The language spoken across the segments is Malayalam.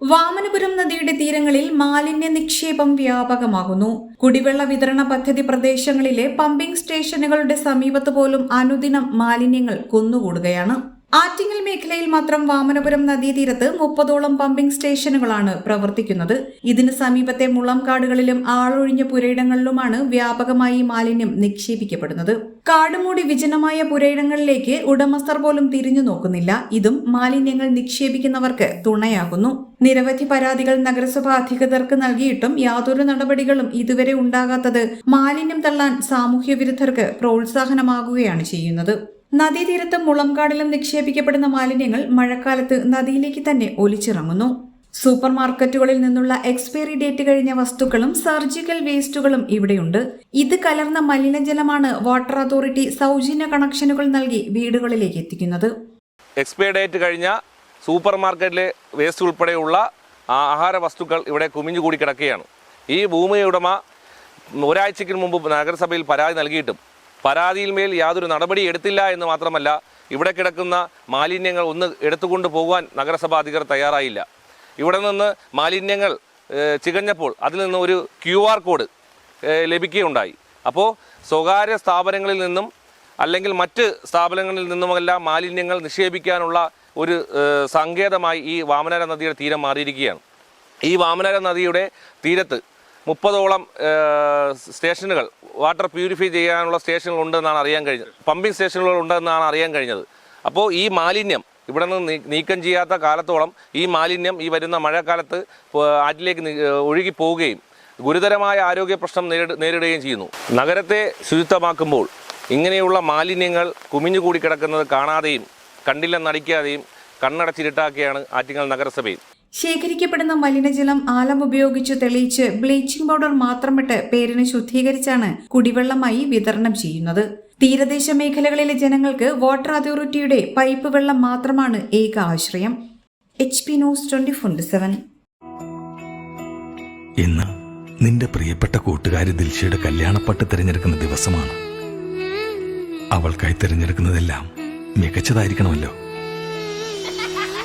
വാമനപുരം നദിയുടെ തീരങ്ങളിൽ മാലിന്യ നിക്ഷേപം വ്യാപകമാകുന്നു. കുടിവെള്ള വിതരണ പദ്ധതി പ്രദേശങ്ങളിലെ പമ്പിംഗ് സ്റ്റേഷനുകളുടെ സമീപത്ത് പോലും അനുദിനം മാലിന്യങ്ങൾ കുന്നുകൂടുകയാണ്. ആറ്റിങ്ങൽ മേഖലയിൽ മാത്രം വാമനപുരം നദീതീരത്ത് മുപ്പതോളം പമ്പിംഗ് സ്റ്റേഷനുകളാണ് പ്രവർത്തിക്കുന്നത്. ഇതിന് സമീപത്തെ മുളംകാടുകളിലും ആളൊഴിഞ്ഞ പുരയിടങ്ങളിലുമാണ് വ്യാപകമായി മാലിന്യം നിക്ഷേപിക്കപ്പെടുന്നത്. കാടുമൂടി വിജനമായ പുരയിടങ്ങളിലേക്ക് ഉടമസ്ഥർ പോലും തിരിഞ്ഞു നോക്കുന്നില്ല. ഇതും മാലിന്യങ്ങൾ നിക്ഷേപിക്കുന്നവർക്ക് തുണയാകുന്നു നിരവധി പരാതികൾ നഗരസഭാ അധികൃതർക്ക് നൽകിയിട്ടും യാതൊരു നടപടികളും ഇതുവരെ ഉണ്ടാകാത്തത് മാലിന്യം തള്ളാൻ സാമൂഹ്യ വിരുദ്ധർക്ക് പ്രോത്സാഹനമാകുകയാണ് ചെയ്യുന്നത്. നദീതീരത്തും മുളംകാടിലും നിക്ഷേപിക്കപ്പെടുന്ന മാലിന്യങ്ങൾ മഴക്കാലത്ത് നദിയിലേക്ക് തന്നെ ഒലിച്ചിറങ്ങുന്നു. സൂപ്പർ മാർക്കറ്റുകളിൽ നിന്നുള്ള എക്സ്പയറി ഡേറ്റ് കഴിഞ്ഞ വസ്തുക്കളും സർജിക്കൽ വേസ്റ്റുകളും ഇവിടെയുണ്ട്. ഇത് കലർന്ന മലിനജലമാണ് വാട്ടർ അതോറിറ്റി സൗജന്യ കണക്ഷനുകൾ നൽകി വീടുകളിലേക്ക് എത്തിക്കുന്നത്. എക്സ്പയറി ഡേറ്റ് കഴിഞ്ഞ സൂപ്പർ മാർക്കറ്റിലെ വേസ്റ്റ് ഉൾപ്പെടെയുള്ള ആഹാര വസ്തുക്കൾ ഇവിടെ കുമിഞ്ഞുകൂടി കിടക്കുകയാണ്. ഈ ഭൂമിയുടമ ഒരാഴ്ചയ്ക്ക് മുമ്പ് നഗരസഭയിൽ പരാതി നൽകിയിട്ടും പരാതിയിൽ മേൽ യാതൊരു നടപടി എടുത്തില്ല എന്ന് മാത്രമല്ല ഇവിടെ കിടക്കുന്ന മാലിന്യങ്ങൾ ഒന്ന് എടുത്തുകൊണ്ട് പോകാൻ നഗരസഭ അധികൃതർ തയ്യാറായില്ല. ഇവിടെ നിന്ന് മാലിന്യങ്ങൾ ചികഞ്ഞപ്പോൾ അതിൽ നിന്ന് ഒരു ക്യു ആർ കോഡ് ലഭിക്കുകയുണ്ടായി. അപ്പോൾ സ്വകാര്യ സ്ഥാപനങ്ങളിൽ നിന്നും അല്ലെങ്കിൽ മറ്റ് സ്ഥാപനങ്ങളിൽ നിന്നുമെല്ലാം മാലിന്യങ്ങൾ നിക്ഷേപിക്കാനുള്ള ഒരു സങ്കേതമായി ഈ വാമനര നദിയുടെ തീരം മാറിയിരിക്കുകയാണ്. ഈ വാമനര നദിയുടെ തീരത്ത് മുപ്പതോളം സ്റ്റേഷനുകൾ വാട്ടർ പ്യൂരിഫൈ ചെയ്യാനുള്ള സ്റ്റേഷനുകൾ ഉണ്ടെന്നാണ് അറിയാൻ കഴിഞ്ഞത്. പമ്പിംഗ് സ്റ്റേഷനുകൾ ഉണ്ടെന്നാണ് അറിയാൻ കഴിഞ്ഞത്. അപ്പോൾ ഈ മാലിന്യം ഇവിടെ നിന്ന് നീക്കം ചെയ്യാത്ത കാലത്തോളം ഈ മാലിന്യം ഈ വരുന്ന മഴക്കാലത്ത് ആറ്റിലേക്ക് ഒഴുകി പോവുകയും ഗുരുതരമായ ആരോഗ്യ പ്രശ്നം നേരിടുകയും ചെയ്യുന്നു. നഗരത്തെ ശുചിത്വമാക്കുമ്പോൾ ഇങ്ങനെയുള്ള മാലിന്യങ്ങൾ കുമിഞ്ഞുകൂടി കിടക്കുന്നത് കാണാതെയും കണ്ടില്ലെന്നടിക്കാതെയും കണ്ണടച്ചിരുട്ടാക്കിയാണ് ആറ്റിങ്ങൽ നഗരസഭയിൽ. ശേഖരിക്കപ്പെടുന്ന മലിനജലം ആലം ഉപയോഗിച്ച് തെളിയിച്ച് ബ്ലീച്ചിംഗ് പൗഡർ മാത്രമിട്ട് പേരിന് ശുദ്ധീകരിച്ചാണ് കുടിവെള്ളമായി വിതരണം ചെയ്യുന്നത്. തീരദേശ മേഖലകളിലെ ജനങ്ങൾക്ക് വാട്ടർ അതോറിറ്റിയുടെ പൈപ്പ് വെള്ളം മാത്രമാണ് ഏക ആശ്രയം. H P news twenty four seven. ഇന്ന് നിന്റെ പ്രിയപ്പെട്ട കൂട്ടുകാരി ദിൽഷയുടെ കല്യാണപ്പട്ട് തിരഞ്ഞെടുക്കുന്ന ദിവസമാണ്. അവൾക്കായി തിരഞ്ഞെടുക്കുന്നതെല്ലാം മികച്ചതായിരിക്കണമല്ലോ.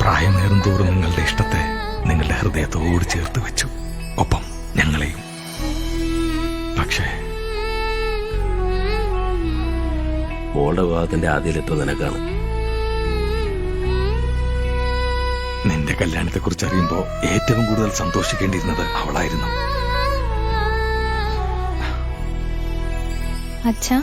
പ്രായമേറും തോറും നിങ്ങളുടെ ഇഷ്ടത്തെ നിങ്ങളുടെ ഹൃദയത്തോട് ചേർത്ത് വെച്ചു. ഒപ്പം ഞങ്ങളെയും. പക്ഷേ മോളുടെ വിവാഹത്തിന്റെ ആദ്യയിലെത്തും നിനക്കാണ്. നിന്റെ കല്യാണത്തെക്കുറിച്ച് അറിയുമ്പോ ഏറ്റവും കൂടുതൽ സന്തോഷിക്കേണ്ടിയിരുന്നത് അവളായിരുന്നു. അച്ഛാ.